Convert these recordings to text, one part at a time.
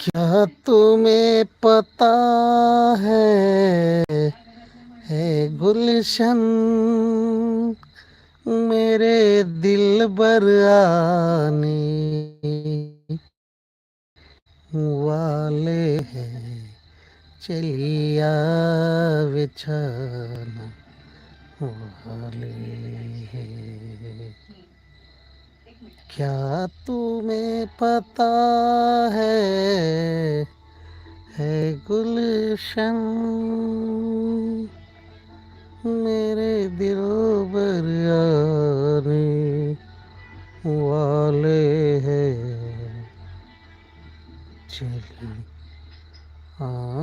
क्या तुम्हें पता है है गुलशन? मेरे दिल बर आने वाले हैं, चलिया बिछाना वाले। क्या तुम्हें पता है है गुलशन? मेरे दिल बर आने वाले हैं। चली आ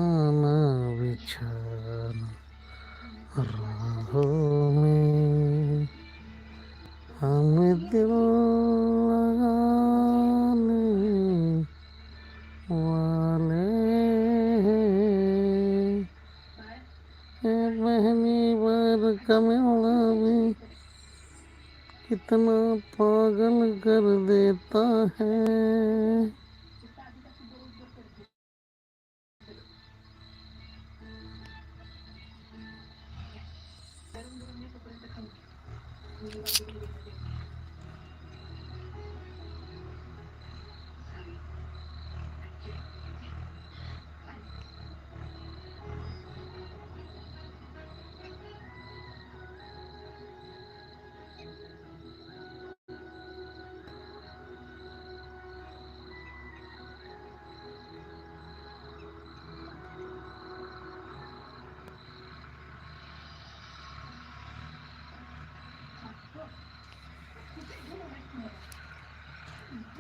बार कमला कितना पागल कर देता है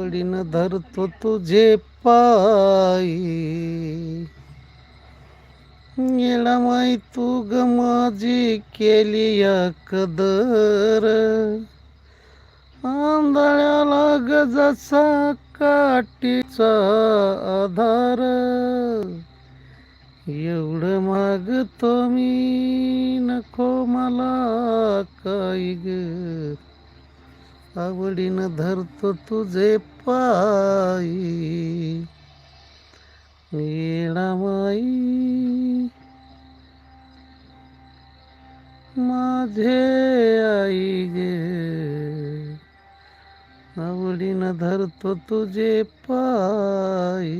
आवडीनं धरतो तुझे पायी. माय तू ग माझी केली या कदर आंधळ्याला ग जसा काठीचा आधार. एवढं मागतो मी नको मला काय ग. आवडीनं धरतो तुझे पायी येणामाई माझे आई गे आवडीनं धरतो तुझे पायी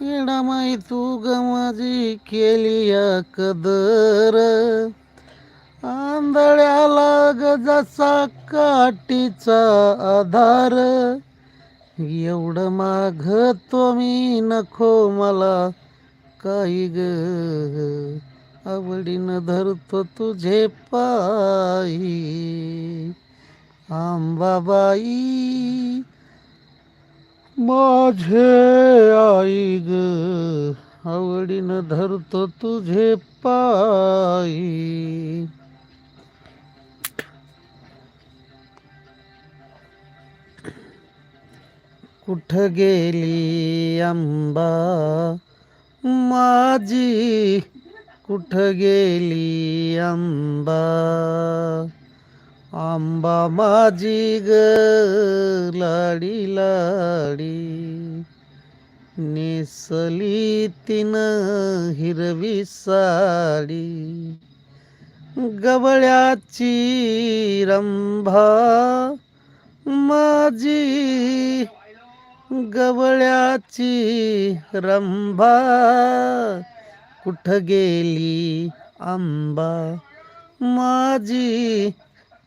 येडामाई तू गमाजी केली या कदर. आंधळ्याला ग जसा काठीचा आधार. एवढं मागतो मी नको मला काही ग. आवडीनं धरतो तुझे पायी. आंबाबाई माझे आई ग आवडीनं धरतो तुझे पायी कुठं गेली आंबा माझी कुठं गेली आंबा आंबा माझी ग लाडी लाडी. नेसली तिनं हिरवी साडी. गवळ्याची रंभा माझी. गवळ्याची रंभा. कुठं गेली आंबा माझी?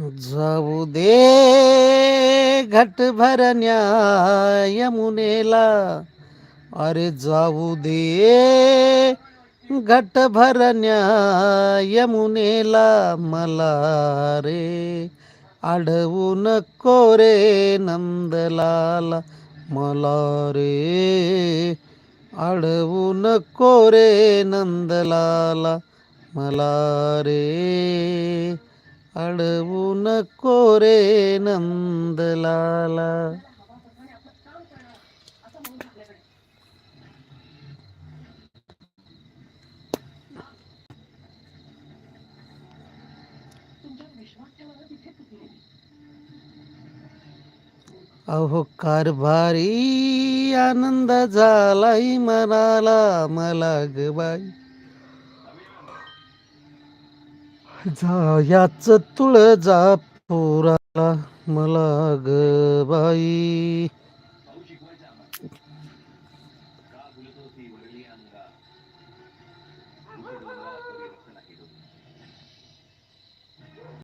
जाऊ दे घट भरण्या यमुनेला अरे जाऊ दे घट भरण्या यमुनेला मला रे आढवू नको रे नंदलाला. मला रे आढवू नको रे नंदलाला. मला रे अडवू नको रे नंदलाला. अहो कारभारी आनंद झालाय मनाला मला ग बाई. जायाच तुळजा पोराला मला ग बाई.